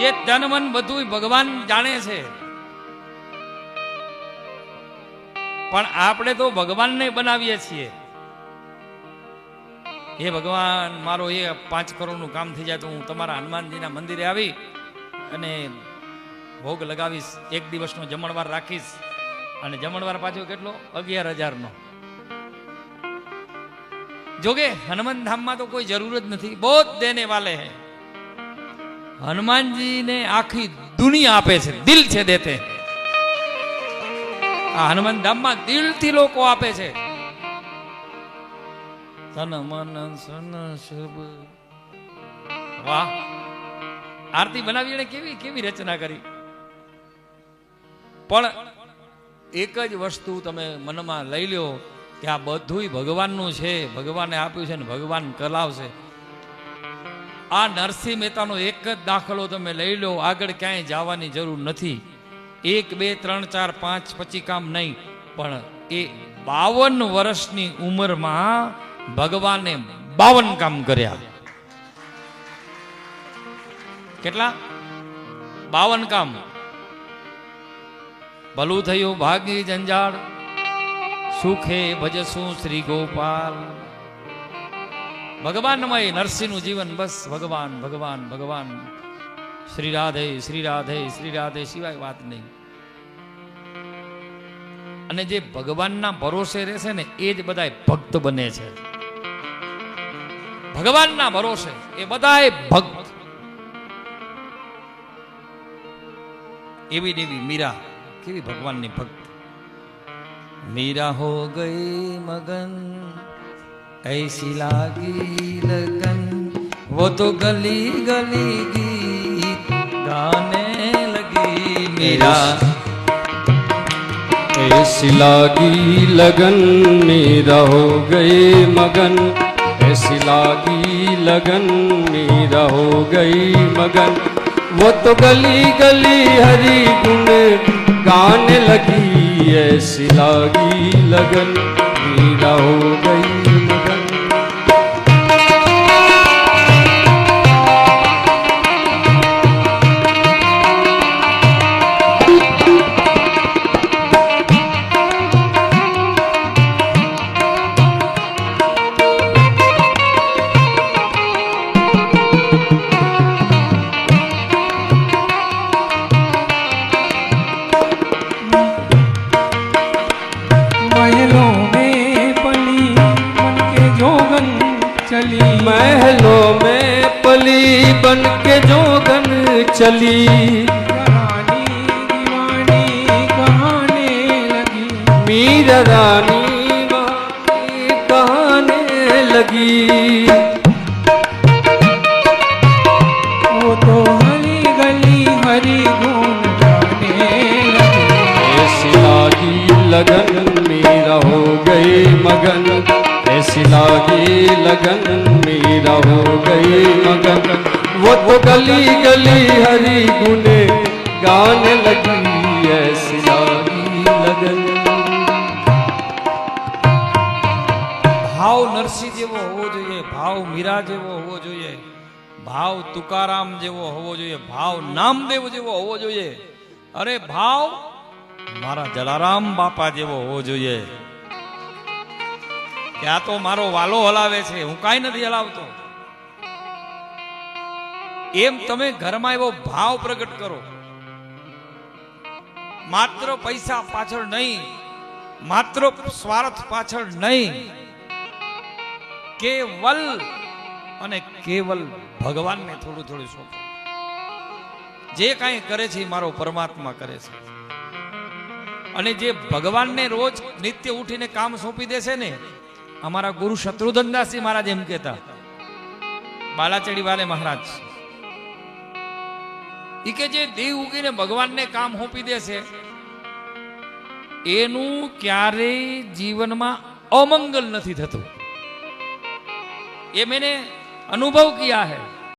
જે તન મન બધું ભગવાન જાણે છે. પણ આપણે તો ભગવાનને બનાવીએ છીએ. હે ભગવાન, મારો એ પાંચ કરોડનું કામ થઈ જાય તો હું તમારા હનુમાનજીના મંદિરે આવી અને ભોગ લગાવીશ, એક દિવસનો જમણવાર રાખીશ. અને જમણવાર પાછો કેટલો? અગિયાર હજારનો. જોકે હનુમાન ધામમાં તો કોઈ જરૂર જ નથી. બહુ દેને વાલે હે. હનુમાનજીને આખી દુનિયા આપે છે, દિલ છે દેતે. આ હનુમાન ધામમાં દિલથી લોકો આપે છે. તન મન સન શુભ. વાહ. આરતી બનાવી એને કેવી કેવી રચના કરી? પણ એક જ વસ્તુ તમે મનમાં લઈ લ્યો કે આ બધુંય ભગવાનનું છે, ભગવાને આપ્યું છે ને ભગવાન કલાવશે. આ નરસિંહ મહેતાનો એક જ દાખલો તમે લઈ લો. આગળ ક્યાંય જવાની જરૂર નથી. એક, બે, ત્રણ, ચાર, પાંચ પછી કામ નહીં. પણ એ બાવન વર્ષની ઉંમરમાં ભગવાને બાવન કામ કર્યા. કેટલા? બાવન કામ. ભલું થયું ભાગી જંજાળ. સુખે ભજશું શ્રી ગોપાલ. ભગવાનમય નરસિંહનું જીવન બસ. ભગવાન ભગવાન ભગવાન. શ્રી રાધે શ્રી રાધે શ્રી રાધે સિવાય વાત નહીં. અને જે ભગવાનના ભરોસે રહેશે ને, એ જ બધા ભક્ત બને છે. ભગવાનના ભરોસે, એ બધા ભક્ત. એવી દેવી મીરા, કેવી ભગવાનની ભક્ત. મીરા હો ગઈ મગન ऐसी लागी लगन, वो तो गली गली गीत गाने लगी मीरा। ऐसी लागी लगन मेरा हो गए मगन। ऐसी लागी लगन मेरा हो गई मगन। वो तो गली गली हरी गुण गाने लगी, ऐसी लागी लगन मेरा हो गई बन के जोगन चली। रानी दीवानी कहाने लगी। मीर रानी कहने लगी। वो तो हरी गली हरी गुण गाने लगी। ऐसी लागी लगन मेरा हो गई मगन। ऐसी लागी लगन मेरा हो गई मगन। वो तो गली गली हरी गुने गाने लगी ऐसी लागी लगन ભાવ નરસિંહ જેવો હોવો જોઈએ ભાવ મીરા જેવો હોવો જોઈએ ભાવ તુકારામ જેવો હોવો જોઈએ ભાવ નામદેવ જેવો હોવો જોઈએ અરે ભાવ મારા જલારામ બાપા જેવો હોવો જોઈએ કે આ તો મારો વાલો હલાવે છે હું કાંઈ નથી હલાવતો એમ તમે ઘરમાં એવો ભાવ પ્રગટ કરો. માત્ર પૈસા પાછળ નહીં, માત્ર સ્વાર્થ પાછળ નહીં. કેવલ અને કેવલ ભગવાનને થોડું થોડું સોંપો. જે કાંઈ કરે છે મારો પરમાત્મા કરે છે. અને જે ભગવાનને રોજ નિત્ય ઉઠીને કામ સોંપી દેશે ને, અમારા ગુરુ શત્રુધનદાસજી મહારાજ એમ કહેતા. બાલાચડી વાલે મહારાજ એ કે જે દેહ ઉગીને ભગવાનને કામ હોપી દેશે એનું ક્યારેય જીવનમાં અમંગલ નથી થતું. એ મેને અનુભવ કિયા હૈ?